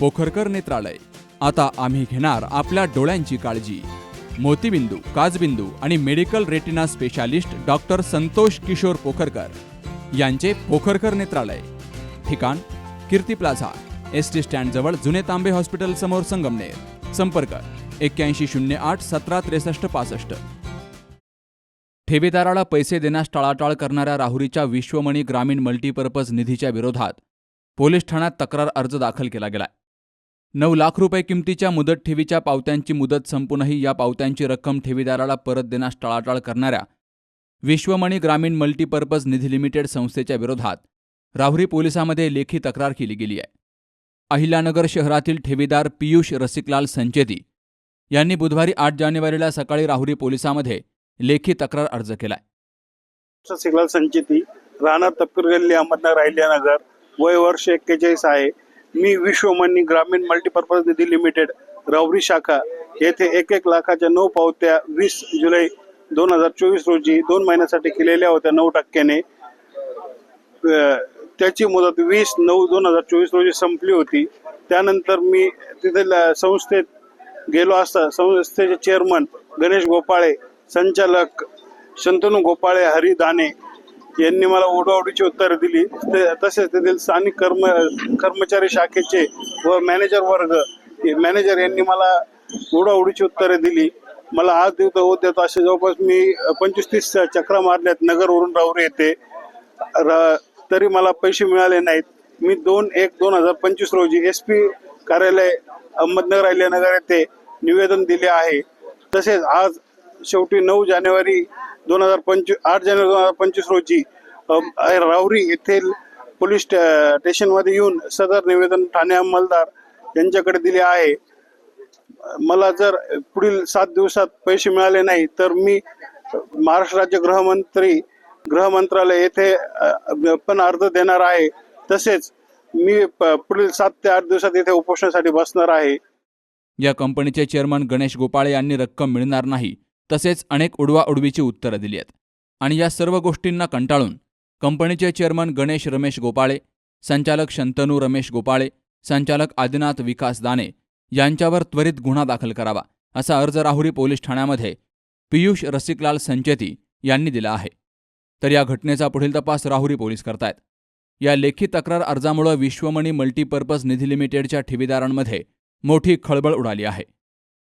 पोखरकर नेत्रालय. आता आम्ही घेणार आपल्या डोळ्यांची काळजी. मोतीबिंदू काजबिंदू आणि medical retina specialist doctor Santosh Kishor Pokharkar यांचे पोखरकर नेत्रालय. ठिकाण कीर्ती प्लाझा एस टी स्टँडजवळ जुने तांबे हॉस्पिटल समोर संगमनेर. संपर्क एक्क्याऐंशी शून्य आठ सतरा त्रेसष्ट पासष्ट. ठेवीदाराला पैसे देण्यास टाळाटाळ करणाऱ्या राहुरीच्या विश्वमणी ग्रामीण मल्टीपर्पज निधीच्या विरोधात पोलीस ठाण्यात तक्रार अर्ज दाखल केला गेलाय. नऊ लाख रुपये किमतीच्या मुदत ठेवीच्या पावत्यांची मुदत संपूनही या पावत्यांची रक्कम ठेवीदाराला परत देण्यास टाळाटाळ करणाऱ्या विश्वमणी ग्रामीण मल्टीपर्पज निधी लिमिटेड संस्थेच्या विरोधात राहुरी पोलिसांमध्ये लेखी तक्रार केली गेली आहे. अहिल्यानगर शहरातील ठेवीदार पियुष रसिकलाल संचेती यांनी बुधवारी आठ जानेवारीला सकाळी राहुरी पोलिसांमध्ये लेखी तक्रार अर्ज केलाय. रसिकलाल संचेती राहणार तपकीर गल्ली अहमदनगर अहिल्यानगर वय वर्ष एक्केचाळीस आहे. मी विश्वमनी ग्रामीण मल्टीपर्पज निधी लिमिटेड रावरी शाखा येथे एक एक लाखाच्या नऊ पावत्या वीस जुलै दोन हजार चोवीस रोजी दोन महिन्यासाठी केलेल्या होत्या नऊ टक्क्याने. त्याची मुदत वीस नऊ दोन हजार चोवीस रोजी संपली होती. त्यानंतर मी तिथे संस्थेत गेलो असता संस्थेचे चेअरमन गणेश गोपाळे संचालक शंतनू गोपाळे हरी दाने यांनी मला ओढाओढीची उत्तरं दिली. ते- तसेच तेथील स्थानिक कर्म कर्मचारी शाखेचे व मॅनेजर वर्ग मॅनेजर यांनी मला ओढाओढीची उत्तरे दिली. मला आज देतो उद्या देतो असे जवळपास मी पंचवीस तीस चक्रा मारल्यात. नगरवरून राहुरी येते. र- तरी मला पैसे मिळाले नाहीत. मी दोन एक दोन हजार पंचवीस रोजी एस पी कार्यालय अहमदनगर अहिल्यानगर येथे निवेदन दिले आहे. तसेच आज शेवटी नऊ जानेवारी दोन हजार पंचवीस आठ जानेवारी दोन हजार पंचवीस रोजी राहुरी येथील पोलीस स्टे- स्टेशनमध्ये येऊन सदर निवेदन ठाणे अंमलदार यांच्याकडे दिले आहे. मला जर पुढील सात दिवसात पैसे मिळाले नाही तर मी महाराष्ट्र राज्य गृहमंत्री गृह मंत्रालय येथे पण अर्ज देणार आहे. तसेच मी प- पुढील सात ते आठ दिवसात येथे उपोषणासाठी बसणार आहे. या कंपनीचे चेअरमन गणेश गोपाळे यांनी रक्कम मिळणार नाही. तसेच अनेक उडवाउडवीची उत्तरं दिली आहेत. आणि या सर्व गोष्टींना कंटाळून कंपनीचे चेअरमन गणेश रमेश गोपाळे संचालक शंतनू रमेश गोपाळे संचालक आदिनाथ विकास दाने यांच्यावर त्वरित गुन्हा दाखल करावा असा अर्ज राहुरी पोलीस ठाण्यामध्ये पियुष रसिकलाल संचेती यांनी दिला आहे. तर या घटनेचा पुढील तपास राहुरी पोलीस करतायत. या लेखी तक्रार अर्जामुळे विश्वमणी मल्टीपर्पज निधी लिमिटेडच्या ठेवीदारांमध्ये मोठी खळबळ उडाली आहे.